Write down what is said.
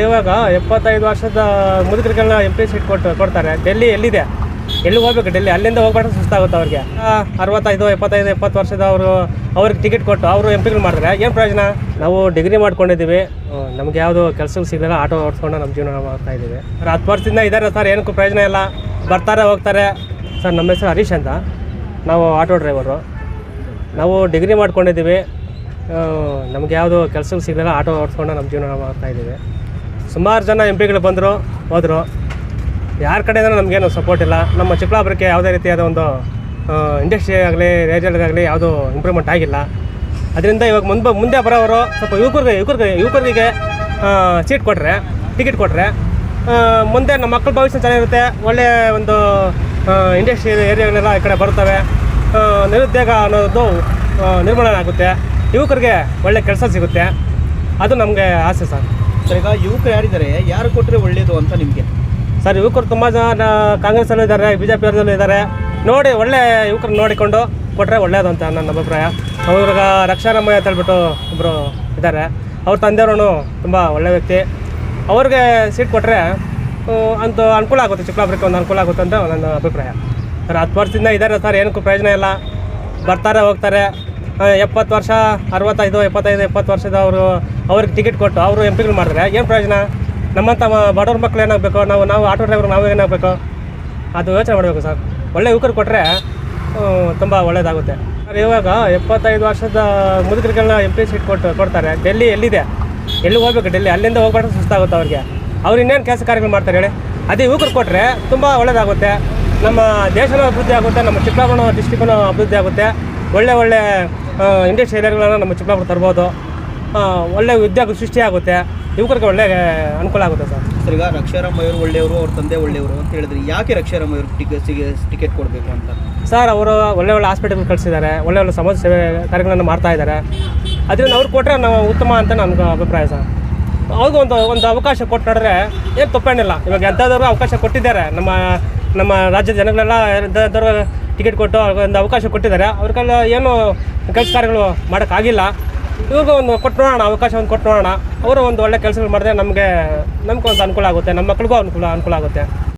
ಇವಾಗ ಎಪ್ಪತ್ತೈದು ವರ್ಷದ ಮುದುಕರಿಗೆಲ್ಲ ಎಂ ಪಿ ಸೀಟ್ ಕೊಟ್ಟು ಕೊಡ್ತಾರೆ. ಡೆಲ್ಲಿ ಎಲ್ಲಿದೆ? ಎಲ್ಲಿ ಹೋಗ್ಬೇಕು ಡೆಲ್ಲಿ? ಅಲ್ಲಿಂದ ಹೋಗ್ಬಿಟ್ಟು ಸುಸ್ತಾಗುತ್ತೆ ಅವ್ರಿಗೆ. ಅರವತ್ತೈದು, ಎಪ್ಪತ್ತೈದು, ಎಪ್ಪತ್ತು ವರ್ಷದ ಅವರು, ಅವ್ರಿಗೆ ಟಿಕೆಟ್ ಕೊಟ್ಟು ಅವರು ಎಂ ಪಿಗಳು ಮಾಡಿದ್ರೆ ಏನು ಪ್ರಯೋಜನ? ನಾವು ಡಿಗ್ರಿ ಮಾಡ್ಕೊಂಡಿದ್ದೀವಿ. ನಮ್ಗೆ ಯಾವುದು ಕೆಲಸಗಳು ಸಿಗಲ್ಲ ಆಟೋ ಓಡಿಸ್ಕೊಂಡು ನಮ್ಮ ಜೀವನ ಮಾಡ್ತಾ ಇದ್ದೀವಿ. ಸರ್, ಹತ್ತು ವರ್ಷದಿಂದ ಇದ್ದಾರೆ ಸರ್, ಏನಕ್ಕೂ ಪ್ರಯೋಜನ ಇಲ್ಲ. ಬರ್ತಾರೆ, ಹೋಗ್ತಾರೆ. ಸರ್, ನಮ್ಮ ಹೆಸರು ಹರೀಶ್ ಅಂತ. ನಾವು ಆಟೋ ಡ್ರೈವರು. ನಾವು ಡಿಗ್ರಿ ಮಾಡ್ಕೊಂಡಿದ್ದೀವಿ. ನಮ್ಗೆ ಯಾವುದು ಕೆಲಸಗಳು ಸಿಗಲ್ಲ ಆಟೋ ಓಡಿಸ್ಕೊಂಡು ನಮ್ಮ ಜೀವನ ಮಾಡ್ತಾ ಇದ್ದೀವಿ. ಸುಮಾರು ಜನ ಎಂ ಪಿಗಳು ಬಂದರು, ಹೋದರು. ಯಾರ ಕಡೆಯಿಂದ ನಮಗೇನು ಸಪೋರ್ಟ್ ಇಲ್ಲ. ನಮ್ಮ ಚಿಕ್ಕಬಳ್ಳಾಪುರಕ್ಕೆ ಯಾವುದೇ ರೀತಿಯಾದ ಒಂದು ಇಂಡಸ್ಟ್ರಿ ಆಗಲಿ ರೇಜಲ್ಗಾಗಲಿ ಯಾವುದೂ ಇಂಪ್ರೂವ್ಮೆಂಟ್ ಆಗಿಲ್ಲ. ಅದರಿಂದ ಇವಾಗ ಮುಂದೆ ಮುಂದೆ ಬರೋವರು ಸ್ವಲ್ಪ ಯುವಕರಿಗೆ ಯುವಕರಿಗೆ ಯುವಕರಿಗೆ ಸೀಟ್ ಕೊಟ್ಟರೆ ಟಿಕೆಟ್ ಕೊಟ್ಟರೆ ಮುಂದೆ ನಮ್ಮ ಮಕ್ಕಳ ಭವಿಷ್ಯ ಚೆನ್ನಾಗಿರುತ್ತೆ. ಒಳ್ಳೆಯ ಒಂದು ಇಂಡಸ್ಟ್ರಿ ಏರಿಯಾಗಳೆಲ್ಲ ಈ ಕಡೆ ಬರ್ತವೆ ನಿರುದ್ಯೋಗ ಅನ್ನೋದು ನಿರ್ಮಾಣ ಆಗುತ್ತೆ. ಯುವಕರಿಗೆ ಒಳ್ಳೆ ಕೆಲಸ ಸಿಗುತ್ತೆ. ಅದು ನಮಗೆ ಆಸೆ ಸರ್. ಸರ್, ಈಗ ಯುವಕರು ಯಾರಿದ್ದಾರೆ? ಯಾರು ಕೊಟ್ಟರೆ ಒಳ್ಳೆಯದು ಅಂತ ನಿಮಗೆ? ಸರ್, ಯುವಕರು ತುಂಬ ಜನ ಕಾಂಗ್ರೆಸ್ಸಲ್ಲೂ ಇದ್ದಾರೆ ಬಿ ಜೆ ಇದ್ದಾರೆ. ನೋಡಿ, ಒಳ್ಳೆ ಯುವಕರು ನೋಡಿಕೊಂಡು ಕೊಟ್ಟರೆ ಒಳ್ಳೆಯದು ಅಂತ ನನ್ನ ಅಭಿಪ್ರಾಯ. ಅವ್ರಿಗೆ ರಕ್ಷಾರಾಮಯ್ಯ ಅಂತ ಹೇಳ್ಬಿಟ್ಟು ಒಬ್ಬರು ಇದ್ದಾರೆ. ಅವ್ರ ತಂದೆಯವರು ತುಂಬ ಒಳ್ಳೆ ವ್ಯಕ್ತಿ. ಅವ್ರಿಗೆ ಸೀಟ್ ಕೊಟ್ಟರೆ ಅಂತ ಅನುಕೂಲ ಆಗುತ್ತೆ, ಚಿಕ್ಕಬಳ್ಳಾಪುರಕ್ಕೆ ಒಂದು ಅನುಕೂಲ ಆಗುತ್ತೆ ಅಂತ ನನ್ನ ಅಭಿಪ್ರಾಯ. ಸರ್, ಹತ್ತು ವರ್ಷದಿಂದ ಇದ್ದಾರೆ ಸರ್, ಏನಕ್ಕೂ ಪ್ರಯೋಜನ ಇಲ್ಲ. ಬರ್ತಾರೆ, ಹೋಗ್ತಾರೆ. ಎಪ್ಪತ್ತು ವರ್ಷ, ಅರವತ್ತೈದು, ಎಪ್ಪತ್ತೈದು, ಎಪ್ಪತ್ತು ವರ್ಷದ ಅವರು ಅವ್ರಿಗೆ ಟಿಕೆಟ್ ಕೊಟ್ಟು ಅವರು ಎಂ ಪಿಗಳು ಮಾಡಿದ್ರೆ ಏನು ಪ್ರಯೋಜನ? ನಮ್ಮಂಥ ಬಡವ್ರ ಮಕ್ಳು ಏನಾಗಬೇಕು? ನಾವು ನಾವು ಆಟೋ ಡ್ರೈವರ್ ನಾವು ಏನಾಗಬೇಕು? ಅದು ಯೋಚನೆ ಮಾಡಬೇಕು ಸರ್. ಒಳ್ಳೆ ಯುವಕರು ಕೊಟ್ಟರೆ ತುಂಬ ಒಳ್ಳೆಯದಾಗುತ್ತೆ ಸರ್, ಇವಾಗ ಎಪ್ಪತ್ತೈದು ವರ್ಷದ ಮುದುಕರಿಗೆಲ್ಲ ಎಂ ಪಿ ಸೀಟ್ ಕೊಟ್ಟು, ಕೊಡ್ತಾರೆ. ಡೆಲ್ಲಿ ಎಲ್ಲಿದೆ? ಎಲ್ಲಿ ಹೋಗ್ಬೇಕು ಡೆಲ್ಲಿ? ಅಲ್ಲಿಂದ ಹೋಗ್ಬಿಟ್ಟು ಸುಸ್ತಾಗುತ್ತೆ ಅವ್ರಿಗೆ. ಅವ್ರು ಇನ್ನೇನು ಕೆಲಸ ಕಾರ್ಯಗಳು ಮಾಡ್ತಾರೆ ಹೇಳಿ? ಅದೇ ಯುವಕರು ಕೊಟ್ಟರೆ ತುಂಬ ಒಳ್ಳೆಯದಾಗುತ್ತೆ ನಮ್ಮ ದೇಶನೂ ಅಭಿವೃದ್ಧಿ ಆಗುತ್ತೆ, ನಮ್ಮ ಚಿಕ್ಕಬಳ್ಳಾಪುರ ಡಿಸ್ಟಿಕ್ನೂ ಅಭಿವೃದ್ಧಿ ಆಗುತ್ತೆ. ಒಳ್ಳೆ ಒಳ್ಳೆ ಇಂಡಸ್ಟ್ರಿ ಏರಿಯಾಗಳನ್ನ ನಮ್ಮ ಚಿಕ್ಕಬಳ್ಳಾಪುರ ತರ್ಬೋದು. ಒಳ್ಳೆ ಉದ್ಯೋಗ ಸೃಷ್ಟಿಯಾಗುತ್ತೆ ಯುವಕರಿಗೆ ಒಳ್ಳೆ ಅನುಕೂಲ ಆಗುತ್ತೆ ಸರ್. ಸರ್ ಈಗ ರಕ್ಷಾರಾಮ್ ಒಳ್ಳೆಯವರು ಅವ್ರ ತಂದೆ ಒಳ್ಳೆಯವರು ಅಂತ ಹೇಳಿದ್ರೆ ಯಾಕೆ ರಕ್ಷಾರಾಮ್ ಮಯೂರ್ ಟಿಕೆಟ್ ಟಿಕೆಟ್ ಕೊಡಬೇಕು ಅಂತ? ಸರ್ ಅವರು ಒಳ್ಳೆ ಒಳ್ಳೆ ಹಾಸ್ಪಿಟಲ್ ಕಳಿಸಿದ್ದಾರೆ. ಒಳ್ಳೆ ಒಳ್ಳೆ ಸಮಾಜ ಸೇವೆ ಕಾರ್ಯಗಳನ್ನು ಮಾಡ್ತಾ ಇದ್ದಾರೆ. ಅದರಿಂದ ಅವ್ರು ಕೊಟ್ಟರೆ ನಾವು ಉತ್ತಮ ಅಂತ ನಮ್ಗೆ ಅಭಿಪ್ರಾಯ ಸರ್. ಅವ್ರಿಗೂ ಒಂದು ಒಂದು ಅವಕಾಶ ಕೊಟ್ಟು ನೋಡಿದ್ರೆ ಏನು ತಪ್ಪೇನಿಲ್ಲ. ಇವಾಗ ಎಂಥದವರು ಅವಕಾಶ ಕೊಟ್ಟಿದ್ದಾರೆ. ನಮ್ಮ ನಮ್ಮ ರಾಜ್ಯದ ಜನಗಳೆಲ್ಲ ಎಂಥದವ್ರು ಟಿಕೆಟ್ ಕೊಟ್ಟು ಅವ್ರಿಗೆ ಒಂದು ಅವಕಾಶ ಕೊಟ್ಟಿದ್ದಾರೆ. ಅವ್ರಿಗೆಲ್ಲ ಏನು ಕೆಲಸ ಕಾರ್ಯಗಳು ಮಾಡೋಕ್ಕಾಗಿಲ್ಲ. ಇವ್ರಿಗೂ ಒಂದು ಕೊಟ್ಟು ನೋಡೋಣ, ಅವಕಾಶ ಒಂದು ಕೊಟ್ಟು ನೋಡೋಣ. ಅವರು ಒಂದು ಒಳ್ಳೆ ಕೆಲಸಗಳು ಮಾಡಿದ್ರೆ ನಮಗೆ ನಮಗೂ ಒಂದು ಅನುಕೂಲ ಆಗುತ್ತೆ, ನಮ್ಮ ಮಕ್ಳಿಗೂ ಅನುಕೂಲ ಅನುಕೂಲ ಆಗುತ್ತೆ.